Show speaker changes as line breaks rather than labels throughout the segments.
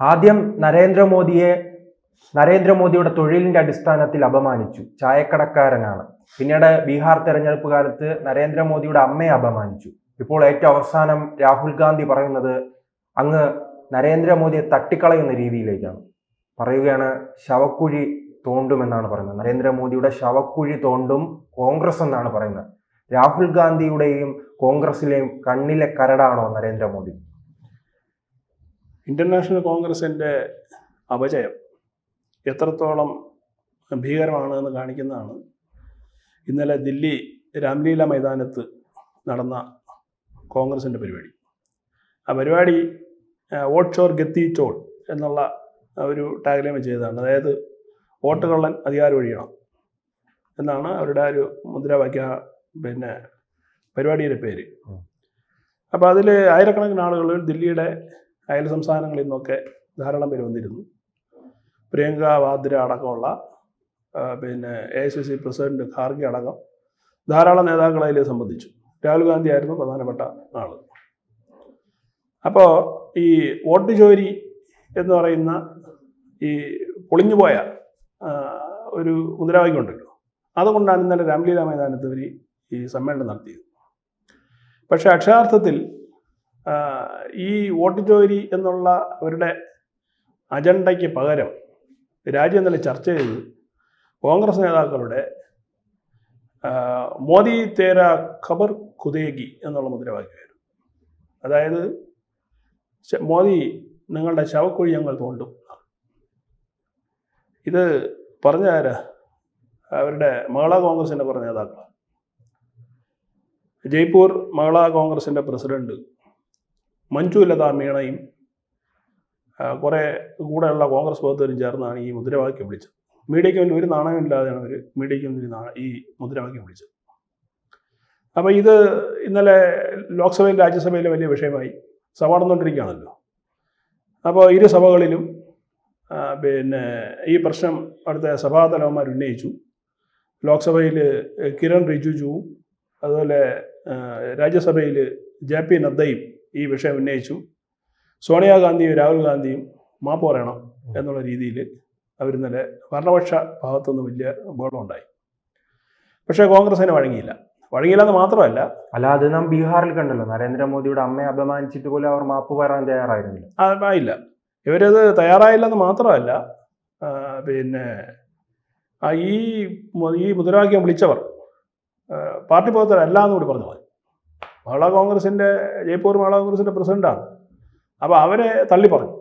ആദ്യം നരേന്ദ്രമോദിയെ നരേന്ദ്രമോദിയുടെ തൊഴിലിന്റെ അടിസ്ഥാനത്തിൽ അപമാനിച്ചു. ചായക്കടക്കാരനാണ്. പിന്നീട് ബീഹാർ തെരഞ്ഞെടുപ്പ് കാലത്ത് നരേന്ദ്രമോദിയുടെ അമ്മയെ അപമാനിച്ചു. ഇപ്പോൾ ഏറ്റവും അവസാനം രാഹുൽ ഗാന്ധി പറയുന്നത് അങ്ങ് നരേന്ദ്രമോദിയെ തട്ടിക്കളയുന്ന രീതിയിലേക്കാണ്. പറയുകയാണ് ശവക്കുഴി തോണ്ടുമെന്നാണ് പറയുന്നത്. നരേന്ദ്രമോദിയുടെ ശവക്കുഴി തോണ്ടും കോൺഗ്രസ് എന്നാണ് പറയുന്നത്. രാഹുൽ ഗാന്ധിയുടെയും കോൺഗ്രസിലെയും കണ്ണിലെ കരടാണോ നരേന്ദ്രമോദി?
ഇന്റർനാഷണൽ കോൺഗ്രസിന്റെ അപജയം എത്രത്തോളം ഭീകരമാണ് എന്ന് കാണിക്കുന്നതാണ്. ഇന്നലെ ദില്ലി രാംലീല മൈതാനത്ത് നടന്ന കോൺഗ്രസിന്റെ പരിപാടി. ആ പരിപാടി വോട്ട് ഷോർ ഗത്തി ചോൾ എന്നുള്ള ഒരു ടാഗ്ലൈൻ ചെയ്തതാണ്. അതായത് വോട്ട് കള്ളൻ അധികാരം ഒഴിയണം എന്നാണ് അവരുടെ ഒരു മുദ്രാവാക്യ പിന്നെ പരിപാടിയുടെ പേര്. അപ്പോൾ അതിൽ ആയിരക്കണക്കിന് ആളുകൾ ദില്ലിയുടെ അയൽ സംസ്ഥാനങ്ങളിൽ നിന്നൊക്കെ ധാരാളം പേര് വന്നിരുന്നു. പ്രിയങ്ക വാദ്ര അടക്കമുള്ള പിന്നെ A I C C president Kharge അടക്കം ധാരാളം നേതാക്കളെ അതിൽ സംബന്ധിച്ചു. രാഹുൽ ഗാന്ധി ആയിരുന്നു പ്രധാനപ്പെട്ട ആൾ അപ്പോൾ ഈ വോട്ട് ചോരി എന്ന് പറയുന്ന ഈ പൊളിഞ്ഞുപോയ ഒരു മുദ്രാവാക്യം ഉണ്ടല്ലോ. അതുകൊണ്ടാണ് ഇന്നലെ രാംലീല മൈതാനത്ത് ഇവർ ഈ സമ്മേളനം നടത്തിയത്. പക്ഷേ അക്ഷരാർത്ഥത്തിൽ ഈ വോട്ട് ചോരി എന്നുള്ള അവരുടെ അജണ്ടയ്ക്ക് പകരം രാജ്യം തന്നെ ചർച്ച ചെയ്ത് കോൺഗ്രസ് നേതാക്കളുടെ മോദി തേര ഖബർ ഖുദേഗി എന്നുള്ള മുദ്രാവാക്യമായിരുന്നു. അതായത് മോദി നിങ്ങളുടെ ശവക്കുഴി ഞങ്ങൾ തോണ്ടും. ഇത് പറഞ്ഞ അവരുടെ മഹിളാ കോൺഗ്രസിന്റെ പറഞ്ഞ നേതാക്കളാണ് ജയ്പൂർ മഹിളാ കോൺഗ്രസിന്റെ പ്രസിഡന്റ് മഞ്ജു ലതാ മീണയും കുറെ കൂടെയുള്ള കോൺഗ്രസ് പ്രവർത്തകരും ചേർന്നാണ് ഈ മുദ്രാവാക്യം വിളിച്ചത്. മീഡിയയ്ക്ക് വേണ്ടി ഒരു നാണയമില്ലാതെയാണ് അവർ മീഡിയയ്ക്ക് വേണ്ടി ഈ മുദ്രാവാക്യം വിളിച്ചത്. അപ്പോൾ ഇത് ഇന്നലെ ലോക്സഭയിൽ രാജ്യസഭയിലെ വലിയ വിഷയമായി സഭ നടന്നുകൊണ്ടിരിക്കുകയാണല്ലോ അപ്പോൾ ഇരു സഭകളിലും പിന്നെ ഈ പ്രശ്നം അവിടുത്തെ സഭാതലവന്മാർ ഉന്നയിച്ചു. ലോക്സഭയിൽ കിരൺ റിജിജുവും അതുപോലെ രാജ്യസഭയിൽ ജെ പി നദ്ദയും ഈ വിഷയം ഉന്നയിച്ചു. സോണിയാഗാന്ധിയും രാഹുൽ ഗാന്ധിയും മാപ്പ് പറയണം എന്നുള്ള രീതിയിൽ അവർ അവരിന്നലെ ഭരണപക്ഷ ഭാഗത്തുനിന്ന് വലിയ ബഹളമുണ്ടായി പക്ഷേ കോൺഗ്രസ് അതിനെ വഴങ്ങിയില്ല. വഴങ്ങിയില്ല എന്ന് മാത്രമല്ല
അല്ല അത് നാം ബീഹാറിൽ കണ്ടല്ലോ. നരേന്ദ്രമോദിയുടെ അമ്മയെ അപമാനിച്ചിട്ട് പോലും അവർ മാപ്പ് പറയാൻ തയ്യാറായിരുന്നില്ല.
ആയില്ല. ഇവരത് തയ്യാറായില്ലെന്ന് മാത്രമല്ല പിന്നെ ഈ ഈ മുദ്രാവാക്യം വിളിച്ചവർ പാർട്ടി പ്രവർത്തകരല്ല എന്നുകൂടി പറഞ്ഞു മതി മഹിളാ കോൺഗ്രസിന്റെ ജയ്പൂർ മഹിളാ കോൺഗ്രസിന്റെ പ്രസിഡന്റാണ്. അപ്പോൾ അവരെ തള്ളി പറഞ്ഞു.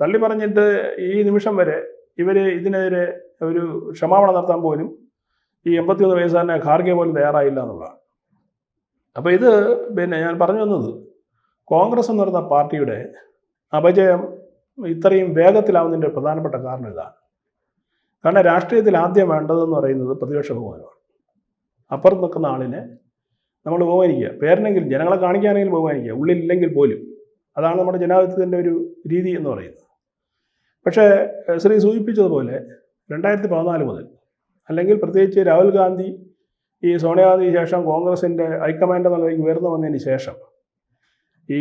തള്ളി പറഞ്ഞിട്ട് ഈ നിമിഷം വരെ ഇവർ ഇതിനെതിരെ ഒരു ക്ഷമാപണം നടത്താൻ പോലും ഈ എൺപത്തിയൊന്ന് വയസ്സുകാരനെ ഖാർഗെ പോലും തയ്യാറായില്ല എന്നുള്ളതാണ്. അപ്പോൾ ഇത് പിന്നെ ഞാൻ പറഞ്ഞു വന്നത് കോൺഗ്രസ് എന്ന് പറയുന്ന പാർട്ടിയുടെ അപജയം ഇത്രയും വേഗത്തിലാവുന്നതിന്റെ പ്രധാനപ്പെട്ട കാരണം ഇതാണ്. കാരണം രാഷ്ട്രീയത്തിൽ ആദ്യം വേണ്ടതെന്ന് പറയുന്നത് പ്രതിപക്ഷ ബഹുമാനമാണ്. അപ്പുറത്ത് നിൽക്കുന്ന ആളിനെ നമ്മൾ ബഹുമാനിക്കുക. പേരിനെങ്കിൽ ജനങ്ങളെ കാണിക്കാനെങ്കിലും ബഹുമാനിക്കുക. ഉള്ളിലില്ലെങ്കിൽ പോലും. അതാണ് നമ്മുടെ ജനാധിപത്യത്തിന്റെ ഒരു രീതി എന്ന് പറയുന്നത്. പക്ഷേ ശ്രീ സൂചിപ്പിച്ചതുപോലെ രണ്ടായിരത്തി പതിനാല് മുതൽ അല്ലെങ്കിൽ പ്രത്യേകിച്ച് രാഹുൽ ഗാന്ധി ഈ സോണിയാഗാന്ധിക്ക് ശേഷം കോൺഗ്രസിന്റെ ഹൈക്കമാൻഡ് എന്നുള്ളതിലേക്ക് ഉയർന്നു വന്നതിന് ശേഷം ഈ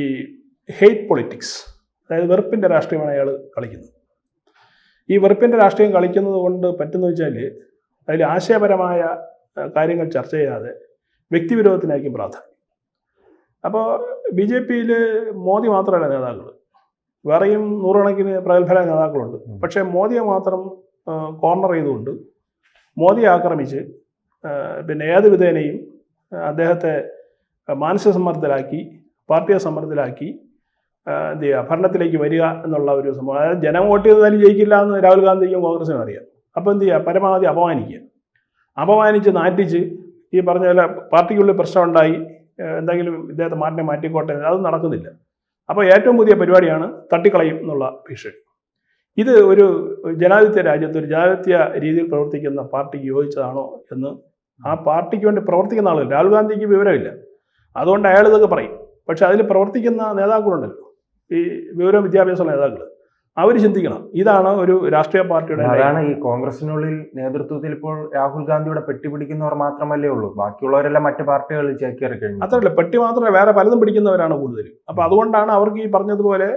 ഹെയ്റ്റ് പൊളിറ്റിക്സ് അതായത് വെറുപ്പിന്റെ രാഷ്ട്രീയമാണ് അയാൾ കളിക്കുന്നത്. ഈ വെറുപ്പിന്റെ രാഷ്ട്രീയം കളിക്കുന്നത് കൊണ്ട് പറ്റുന്ന വെച്ചാൽ അതിൽ ആശയപരമായ കാര്യങ്ങൾ ചർച്ച ചെയ്യാതെ വ്യക്തിവിരോധത്തിനായിരിക്കും പ്രാധാന്യം. അപ്പോൾ ബി ജെ പിയിൽ മോദി മാത്രമല്ല നേതാക്കൾ വേറെയും നൂറുകണക്കിന് പ്രഗത്ഭരായ നേതാക്കളുണ്ട്. പക്ഷേ മോദിയെ മാത്രം കോർണർ ചെയ്തുകൊണ്ട് മോദിയെ ആക്രമിച്ച് പിന്നെ ഏത് വിധേനയും അദ്ദേഹത്തെ മാനസിക സമ്മർദ്ദത്തിലാക്കി പാർട്ടിയെ സമ്മർദ്ദത്തിലാക്കി എന്ത് ചെയ്യുക ഭരണത്തിലേക്ക് വരിക എന്നുള്ള ഒരു സംഭവം. അതായത് ജനം വോട്ട് ചെയ്താലും ജയിക്കില്ല എന്ന് രാഹുൽ ഗാന്ധിക്കും കോൺഗ്രസിനും അറിയാം. അപ്പോൾ എന്ത് ചെയ്യുക പരമാവധി അപമാനിക്കുക. അപമാനിച്ച് നാറ്റിച്ച് ഈ പറഞ്ഞ പോലെ പാർട്ടിക്കുള്ളിൽ പ്രശ്നമുണ്ടായി എന്തെങ്കിലും ഇദ്ദേഹത്തെ മാറ്റിനെ മാറ്റിക്കോട്ടെ അത് നടക്കുന്നില്ല. അപ്പോൾ ഏറ്റവും പുതിയ പരിപാടിയാണ് തട്ടിക്കളയും എന്നുള്ള ഭീഷണി. ഇത് ഒരു ജനാധിപത്യ രാജ്യത്ത് ഒരു ജനാധിപത്യ രീതിയിൽ പ്രവർത്തിക്കുന്ന പാർട്ടിക്ക് യോജിച്ചതാണോ എന്ന് ആ പാർട്ടിക്ക് വേണ്ടി പ്രവർത്തിക്കുന്ന ആളുകൾ രാഹുൽ ഗാന്ധിക്ക് വിവരമില്ല. അതുകൊണ്ട് അയാൾ ഇതൊക്കെ പറയും. പക്ഷെ അതിൽ പ്രവർത്തിക്കുന്ന നേതാക്കളുണ്ടല്ലോ. ഈ വിവരം വിദ്യാഭ്യാസ നേതാക്കൾ അവർ ചിന്തിക്കണം. ഇതാണ് ഒരു രാഷ്ട്രീയ പാർട്ടിയുടെ
അതാണ് ഈ കോൺഗ്രസിനുള്ളിൽ നേതൃത്വത്തിൽ ഇപ്പോൾ രാഹുൽ ഗാന്ധിയുടെ പെട്ടി പിടിക്കുന്നവർ മാത്രമല്ലേ ഉള്ളൂ. ബാക്കിയുള്ളവരെല്ലാം മറ്റ് പാർട്ടികളിൽ ചേക്കേറി കഴിഞ്ഞു.
അത്രയല്ല പെട്ടി മാത്രമേ വേറെ പലതും പിടിക്കുന്നവരാണ് കൂടുതൽ അപ്പൊ അതുകൊണ്ടാണ് അവർക്ക് ഈ പറഞ്ഞതുപോലെ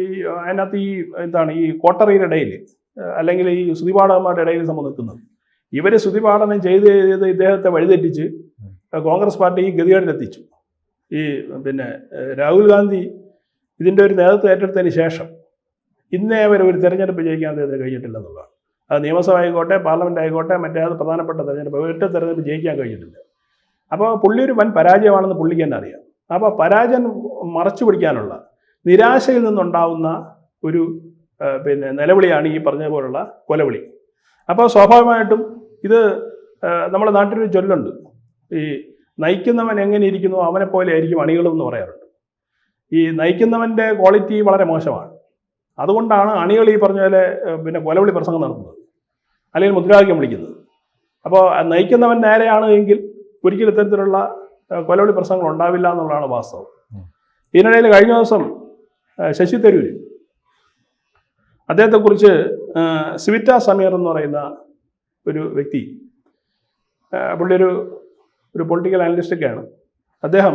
ഈ അതിനകത്ത് ഈ എന്താണ് ഈ കോട്ടറിയുടെ ഇടയിൽ അല്ലെങ്കിൽ ഈ ശ്രുതിപാഠകന്മാരുടെ ഇടയിൽ സംബന്ധിക്കുന്നത് ഇവർ ശ്രുതിപാഠനം ചെയ്ത് ചെയ്ത് ഇദ്ദേഹത്തെ വഴിതെറ്റിച്ച് കോൺഗ്രസ് പാർട്ടി ഈ ഗതികേടിലെത്തിച്ചു. ഈ പിന്നെ രാഹുൽ ഗാന്ധി ഇതിന്റെ ഒരു നേതൃത്വം ഏറ്റെടുത്തതിന് ശേഷം ഇന്നേ വരെ ഒരു തെരഞ്ഞെടുപ്പ് ജയിക്കാൻ അദ്ദേഹത്തിന് കഴിഞ്ഞിട്ടില്ലെന്നുള്ളതാണ്. അത് നിയമസഭ ആയിക്കോട്ടെ പാർലമെന്റ് ആയിക്കോട്ടെ മറ്റേ അത് പ്രധാനപ്പെട്ട തെരഞ്ഞെടുപ്പ് ഒറ്റ തെരഞ്ഞെടുപ്പ് ജയിക്കാൻ കഴിഞ്ഞിട്ടില്ല. അപ്പോൾ പുള്ളി ഒരു വൻ പരാജയമാണെന്ന് പുള്ളിക്ക് തന്നെ അറിയാം. അപ്പോൾ പരാജയം മറച്ചു പിടിക്കാനുള്ള നിരാശയിൽ നിന്നുണ്ടാവുന്ന ഒരു പിന്നെ നിലവിളിയാണ് ഈ പറഞ്ഞ പോലുള്ള കൊലവിളി. അപ്പോൾ സ്വാഭാവികമായിട്ടും ഇത് നമ്മുടെ നാട്ടിലൊരു ചൊല്ലുണ്ട്. ഈ നയിക്കുന്നവൻ എങ്ങനെ ഇരിക്കുന്നു അവനെ പോലെ ആയിരിക്കും അണികളും എന്ന് പറയാറുണ്ട്. ഈ നയിക്കുന്നവന്റെ ക്വാളിറ്റി വളരെ മോശമാണ്. അതുകൊണ്ടാണ് അണികൾ ഈ പറഞ്ഞ പോലെ പിന്നെ കൊലവിളി പ്രസംഗം നടത്തുന്നത്. അല്ലെങ്കിൽ മുദ്രാവാക്യം വിളിക്കുന്നത്. അപ്പോൾ നയിക്കുന്നവൻ നേരെയാണ് എങ്കിൽ ഒരിക്കലും ഇത്തരത്തിലുള്ള കൊലവിളി പ്രസംഗങ്ങൾ ഉണ്ടാവില്ല എന്നുള്ളതാണ് വാസ്തവം. ഇതിനിടയിൽ കഴിഞ്ഞ ദിവസം ശശി തരൂർ അദ്ദേഹത്തെക്കുറിച്ച് സിവിറ്റ സമീർ എന്ന് പറയുന്ന ഒരു വ്യക്തി പുള്ളിയൊരു പുള്ളി ഒരു ഒരു പൊളിറ്റിക്കൽ അനലിസ്റ്റൊക്കെയാണ് അദ്ദേഹം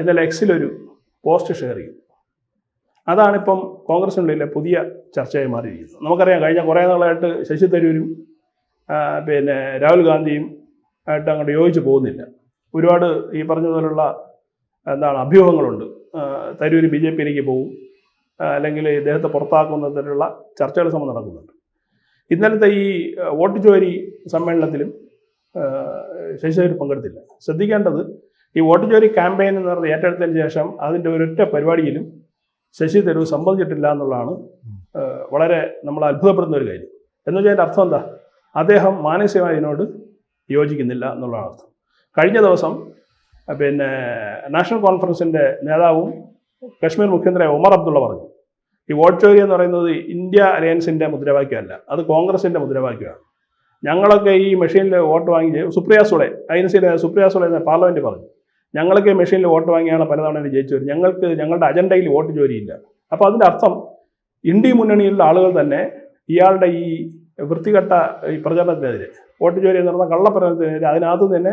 ഇന്നലെ എക്സിലൊരു പോസ്റ്റ് ഷെയർ ചെയ്തു. അതാണിപ്പം കോൺഗ്രസിനുള്ളിലെ പുതിയ ചർച്ചയായി മാറിയിരിക്കുന്നത്. നമുക്കറിയാം കഴിഞ്ഞ കുറേ നാളായിട്ട് ശശി തരൂരും പിന്നെ രാഹുൽ ഗാന്ധിയും ആയിട്ട് അങ്ങോട്ട് യോജിച്ച് പോകുന്നില്ല. ഒരുപാട് ഈ പറഞ്ഞതുപോലുള്ള എന്താണ് അഭ്യൂഹങ്ങളുണ്ട്. തരൂർ ബി ജെ പിയിലേക്ക് പോകും അല്ലെങ്കിൽ ഇദ്ദേഹത്തെ പുറത്താക്കുന്നതിലുള്ള ചർച്ചകൾ സമയം നടക്കുന്നുണ്ട്. ഇന്നലത്തെ ഈ വോട്ട് ചോരി സമ്മേളനത്തിലും ശശിധരൂർ പങ്കെടുത്തില്ല. ശ്രദ്ധിക്കേണ്ടത് ഈ വോട്ട് ചോരി ക്യാമ്പയിൻ എന്ന് പറഞ്ഞ ഏറ്റെടുത്തതിന് ശേഷം അതിന്റെ ഒരൊറ്റ പരിപാടിയിലും ശശി തരൂർ സമ്മതിച്ചിട്ടില്ല എന്നുള്ളതാണ് വളരെ നമ്മൾ അത്ഭുതപ്പെടുന്ന ഒരു കാര്യം. എന്ന് വെച്ചാൽ അതിന്റെ അർത്ഥം എന്താ? അദ്ദേഹം മാനസികമായി ഇതിനോട് യോജിക്കുന്നില്ല എന്നുള്ളതാണ് അർത്ഥം. കഴിഞ്ഞ ദിവസം പിന്നെ നാഷണൽ കോൺഫറൻസിന്റെ നേതാവും കശ്മീർ മുഖ്യമന്ത്രി ഉമർ അബ്ദുള്ള പറഞ്ഞു ഈ വോട്ട് ചോരി എന്ന് പറയുന്നത് ഇന്ത്യ അലയൻസിന്റെ മുദ്രാവാക്യമല്ല അത് കോൺഗ്രസിന്റെ മുദ്രാവാക്യമാണ്. ഞങ്ങളൊക്കെ ഈ മെഷീനിൽ വോട്ട് വാങ്ങി സുപ്രിയ സുളെ ഐ എൻ സിയിലെ സുപ്രിയ സുളെ എന്ന പാർലമെന്റ് പറഞ്ഞു. ഞങ്ങളൊക്കെ മെഷീനിൽ വോട്ട് വാങ്ങിയാണ് പലതവണ ജയിച്ചു വരും ഞങ്ങൾക്ക് ഞങ്ങളുടെ അജണ്ടയിൽ വോട്ട് ജോലിയില്ല. അപ്പോൾ അതിന്റെ അർത്ഥം ഇന്ത്യ മുന്നണിയിലുള്ള ആളുകൾ തന്നെ ഇയാളുടെ ഈ വൃത്തികെട്ട ഈ പ്രചരണത്തിനെതിരെ വോട്ട് ജോലി പറഞ്ഞ കള്ളപ്രചരണത്തിനെതിരെ അതിനകത്ത് തന്നെ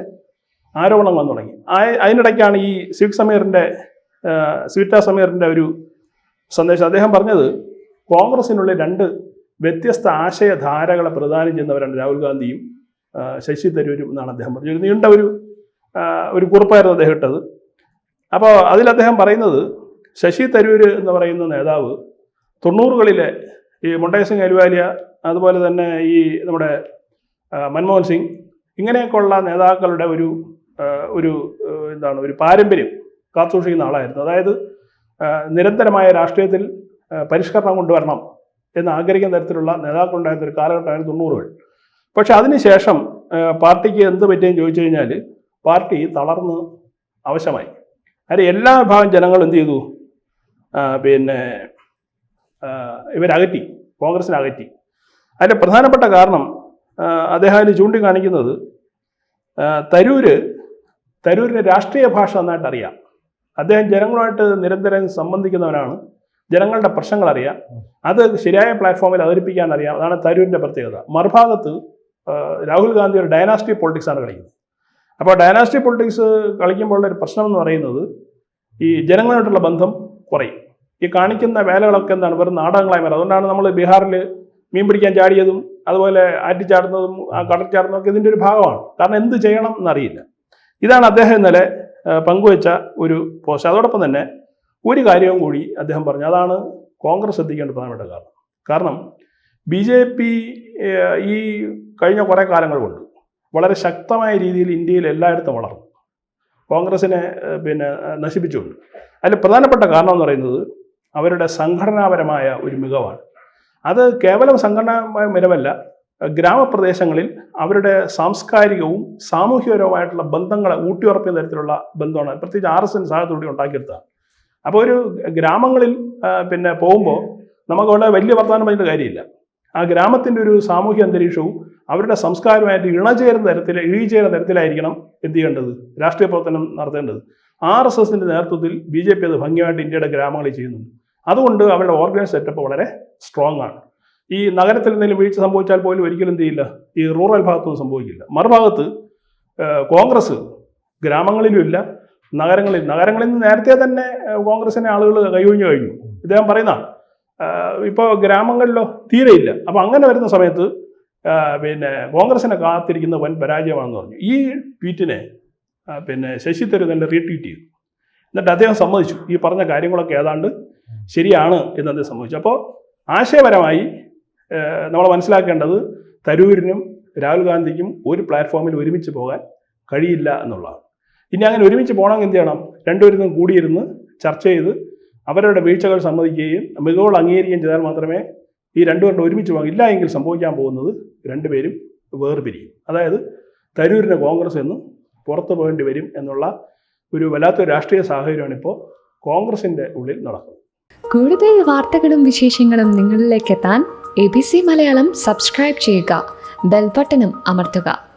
ആരോപണം വന്നു തുടങ്ങി. അതിനിടയ്ക്കാണ് ഈ സിവിക് സമീറിന്റെ സ്വീറ്റ സമീറിന്റെ ഒരു സന്ദേശം. അദ്ദേഹം പറഞ്ഞത് കോൺഗ്രസിനുള്ളിൽ രണ്ട് വ്യത്യസ്ത ആശയധാരകളെ പ്രദാനം ചെയ്യുന്നവരാണ് രാഹുൽ ഗാന്ധിയും ശശി തരൂരും എന്നാണ് അദ്ദേഹം പറഞ്ഞത്. നീണ്ട ഒരു ഒരു കുറിപ്പായിരുന്നു അദ്ദേഹം ഇട്ടത്. അപ്പോൾ അതിൽ അദ്ദേഹം പറയുന്നത് ശശി തരൂർ എന്ന് പറയുന്ന നേതാവ് തൊണ്ണൂറുകളിലെ ഈ മൊണ്ടേ സിംഗ് അലുവാലിയ അതുപോലെ തന്നെ ഈ നമ്മുടെ മൻമോഹൻ സിംഗ് ഇങ്ങനെയൊക്കെയുള്ള നേതാക്കളുടെ ഒരു ഒരു എന്താണ് ഒരു പാരമ്പര്യം കാത്തുസൂക്ഷിക്കുന്ന ആളായിരുന്നു. അതായത് നിരന്തരമായ രാഷ്ട്രീയത്തിൽ പരിഷ്കരണം കൊണ്ടുവരണം എന്ന് ആഗ്രഹിക്കുന്ന തരത്തിലുള്ള നേതാക്കളുണ്ടായിരുന്ന ഒരു കാലഘട്ടമായിരുന്നു തൊണ്ണൂറുകൾ. പക്ഷെ അതിനുശേഷം പാർട്ടിക്ക് എന്ത് പറ്റിയെന്ന് ചോദിച്ചു കഴിഞ്ഞാൽ പാർട്ടി തളർന്ന് ആവശ്യമായി കാര്യം എല്ലാ വിഭാഗം ജനങ്ങളും എന്ത് ചെയ്തു? പിന്നെ ഇവരകറ്റി കോൺഗ്രസിനെ അകറ്റി അതിന്റെ പ്രധാനപ്പെട്ട കാരണം അദ്ദേഹം അതിൽ ചൂണ്ടിക്കാണിക്കുന്നത് തരൂര് തരൂരിന് രാഷ്ട്രീയ ഭാഷ നന്നായിട്ട് അറിയാം. അദ്ദേഹം ജനങ്ങളുമായിട്ട് നിരന്തരം സംബന്ധിക്കുന്നവനാണ്. ജനങ്ങളുടെ പ്രശ്നങ്ങൾ അറിയാം. അത് ശരിയായ പ്ലാറ്റ്ഫോമിൽ അവതരിപ്പിക്കാൻ അറിയാം. അതാണ് തരൂരിന്റെ പ്രത്യേകത. മറുഭാഗത്ത് രാഹുൽ ഗാന്ധി ഒരു ഡൈനാസ്റ്റി പൊളിറ്റിക്സാണ് കളിക്കുന്നത്. അപ്പോൾ ഡൈനാസ്റ്റി പൊളിറ്റിക്സ് കളിക്കുമ്പോഴുള്ള ഒരു പ്രശ്നം എന്ന് പറയുന്നത് ഈ ജനങ്ങളുമായിട്ടുള്ള ബന്ധം കുറയും. ഈ കാണിക്കുന്ന വേലകളൊക്കെ എന്താണ്? വെറും നാടകങ്ങളായി മാറും. അതുകൊണ്ടാണ് നമ്മൾ ബീഹാറിൽ മീൻ പിടിക്കാൻ ചാടിയതും അതുപോലെ ആറ്റിച്ചാടുന്നതും കടൽ ചാടുന്നതും ഒക്കെ ഇതിന്റെ ഒരു ഭാഗമാണ്. കാരണം എന്ത് ചെയ്യണം എന്നറിയില്ല. ഇതാണ് അദ്ദേഹം ഇന്നലെ പങ്കുവച്ച ഒരു പോസ്റ്റ്. അതോടൊപ്പം തന്നെ ഒരു കാര്യവും കൂടി അദ്ദേഹം പറഞ്ഞു. അതാണ് കോൺഗ്രസ് ശ്രദ്ധിക്കേണ്ട പ്രധാനപ്പെട്ട കാരണം. കാരണം ബി ജെ പി ഈ കഴിഞ്ഞ കുറേ കാലങ്ങൾ കൊണ്ട് വളരെ ശക്തമായ രീതിയിൽ ഇന്ത്യയിൽ എല്ലായിടത്തും വളർന്നു. കോൺഗ്രസിനെ പിന്നെ നശിപ്പിച്ചുകൊണ്ട്. അതിൽ പ്രധാനപ്പെട്ട കാരണം എന്ന് പറയുന്നത് അവരുടെ സംഘടനാപരമായ ഒരു മികവാണ്. അത് കേവലം സംഘടനാപരമായ മികവല്ല ഗ്രാമപ്രദേശങ്ങളിൽ അവരുടെ സാംസ്കാരികവും സാമൂഹികപരവുമായിട്ടുള്ള ബന്ധങ്ങളെ ഊട്ടിയുറപ്പിക്കുന്ന തരത്തിലുള്ള ബന്ധമാണ്. പ്രത്യേകിച്ച് ആർ എസ് എൻ സഹായത്തോടെ ഉണ്ടാക്കിയെടുത്തതാണ്. അപ്പോൾ ഒരു ഗ്രാമങ്ങളിൽ പിന്നെ പോകുമ്പോൾ നമുക്ക് വലിയ വർത്തമാനം പറഞ്ഞിട്ട് കാര്യമില്ല. ആ ഗ്രാമത്തിന്റെ ഒരു സാമൂഹ്യ അന്തരീക്ഷവും അവരുടെ സംസ്കാരമായിട്ട് ഇണചേരുന്ന തരത്തിൽ ഇഴിചേരുന്ന തരത്തിലായിരിക്കണം എന്ത് ചെയ്യേണ്ടത്? രാഷ്ട്രീയ പ്രവർത്തനം നടത്തേണ്ടത്. ആർ എസ് എസിന്റെ നേതൃത്വത്തിൽ ബി ജെ പി അത് ഭംഗിയായിട്ട് ഇന്ത്യയുടെ ഗ്രാമങ്ങളിൽ ചെയ്യുന്നുണ്ട്. അതുകൊണ്ട് അവരുടെ ഓർഗനൈസ് സെറ്റപ്പ് വളരെ സ്ട്രോങ് ആണ്. ഈ നഗരത്തിൽ എന്തെങ്കിലും വീഴ്ച സംഭവിച്ചാൽ പോലും ഒരിക്കലും എന്ത് ചെയ്യില്ല. ഈ റൂറൽ ഭാഗത്തൊന്നും സംഭവിക്കില്ല. മറുഭാഗത്ത് കോൺഗ്രസ് ഗ്രാമങ്ങളിലും ഇല്ല. നഗരങ്ങളിൽ നഗരങ്ങളിൽ നിന്ന് നേരത്തെ തന്നെ കോൺഗ്രസിനെ ആളുകൾ കൈയൊഴിഞ്ഞു കഴിഞ്ഞു. ഇദ്ദേഹം പറയുന്ന ഇപ്പോൾ ഗ്രാമങ്ങളിലോ തീരെയില്ല. അപ്പോൾ അങ്ങനെ വരുന്ന സമയത്ത് പിന്നെ കോൺഗ്രസിനെ കാത്തിരിക്കുന്ന വൻ പരാജയമാണെന്ന് പറഞ്ഞു. ഈ ട്വീറ്റിനെ പിന്നെ ശശി തരൂർ തന്നെ റീട്വീറ്റ് ചെയ്തു. എന്നിട്ട് അദ്ദേഹം സമ്മതിച്ചു. ഈ പറഞ്ഞ കാര്യങ്ങളൊക്കെ ഏതാണ്ട് ശരിയാണ് എന്ന് അദ്ദേഹം സമ്മതിച്ചു. അപ്പോൾ ആശയപരമായി നമ്മൾ മനസ്സിലാക്കേണ്ടത് തരൂരിനും രാഹുൽ ഗാന്ധിക്കും ഒരു പ്ലാറ്റ്ഫോമിൽ ഒരുമിച്ച് പോകാൻ കഴിയില്ല എന്നുള്ളതാണ്. ഇനി അങ്ങനെ ഒരുമിച്ച് പോകണമെങ്കിൽ എന്ത് ചെയ്യണം? രണ്ടുപേരും കൂടിയിരുന്ന് ചർച്ച ചെയ്ത് അവരുടെ വീഴ്ചകൾ സമ്മതിക്കുകയും മികവുകൾ അംഗീകരിക്കുകയും ചെയ്താൽ മാത്രമേ ഈ രണ്ടുപേരുടെ ഒരുമിച്ച് പോകാം ഇല്ല എങ്കിൽ സംഭവിക്കാൻ പോകുന്നത് രണ്ടുപേരും വേർപിരിയും. അതായത് തരൂരിന് കോൺഗ്രസ് എന്നും പുറത്തു പോകേണ്ടി വരും എന്നുള്ള ഒരു വല്ലാത്തൊരു രാഷ്ട്രീയ സാഹചര്യമാണ് ഇപ്പോൾ കോൺഗ്രസിന്റെ ഉള്ളിൽ നടക്കുന്നത്.
കൂടുതൽ വാർത്തകളും വിശേഷങ്ങളും നിങ്ങളിലേക്ക് എത്താൻ A B C Malayalam subscribe ചെയ്യുക. ബെൽബട്ടനും അമർത്തുക.